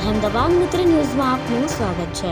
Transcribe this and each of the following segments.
અહેમદાબાદ મિત્ર ન્યૂઝમાં આપનું સ્વાગત છે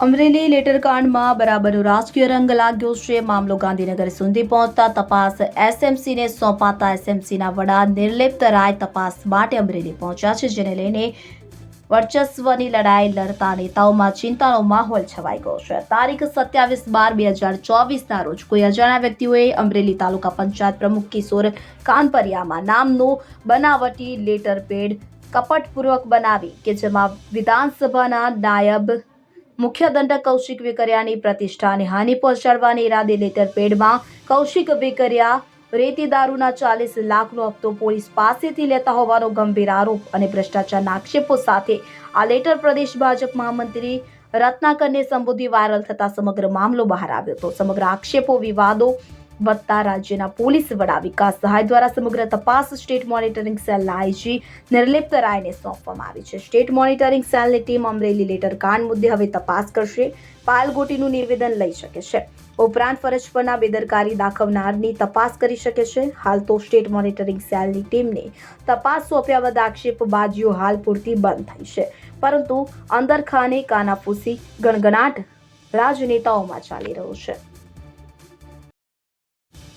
અમરેલી લેટર કાંડમાં બરાબરનો રાજકીય રંગ લાગ્યો છે મામલો ગાંધીનગર સુધી પહોંચતા તપાસ એસએમસીને સોંપાતા એસએમસીના વડા નિર્લિપ્ત રાય તપાસ માટે અમરેલી પહોંચ્યા છે જેને લઈને વર્ચસ્વની લડાઈ લડતા નેતાઓમાં ચિંતાનો માહોલ છવાઈ ગયો છે. તારીખ સત્યાવીસ બાર બે હજાર ચોવીસના રોજ કોઈ અજાણ્યા વ્યક્તિઓએ અમરેલી તાલુકા પંચાયત પ્રમુખ કિશોર કાનપરિયામાં નામનું બનાવટી લેટર પેડ કપટપૂર્વક બનાવી કે જેમાં વિધાનસભાના નાયબ મુખ્ય દંડક કૌશિક વેકરિયાની પ્રતિષ્ઠાને હાનિ પહોંચાડવાની ઈરાદે લેટર પેડમાં કૌશિક વેકરિયા રેતી દારૂના ચાલીસ લાખનો હપ્તો પોલીસ પાસેથી લેતા હોવાનો ગંભીર આરોપ અને ભ્રષ્ટાચારના આક્ષેપો સાથે આ લેટર પ્રદેશ ભાજપ મહામંત્રી રત્નાકરને સંબોધી વાયરલ થતા સમગ્ર મામલો બહાર આવ્યો હતો. સમગ્ર આક્ષેપો, વિવાદો વધતા રાજ્યના પોલીસ વડા વિકાસ સહાય દ્વારા સમગ્ર તપાસ સ્ટેટ મોનિટરિંગ સેલના આઈજી નિર્લિપ્ત રાયને સોંપવામાં આવી છે. સ્ટેટ મોનિટરિંગ સેલની ટીમ અમરેલી લેટર કાંડ મુદ્દે હવે તપાસ કરશે. પાયલ ગોટીનું નિવેદન લઈ શકે છે. ઉપરાંત ફરજ પરના બેદરકારી દાખવનારની તપાસ કરી શકે છે. હાલ તો સ્ટેટ મોનિટરિંગ સેલની ટીમને તપાસ સોંપ્યા બાદ આક્ષેપબાજીઓ હાલ પૂરતી બંધ થઈ છે. પરંતુ અંદરખાને કાનાફૂસી ગણગણાટ રાજનેતાઓમાં ચાલી રહ્યો છે.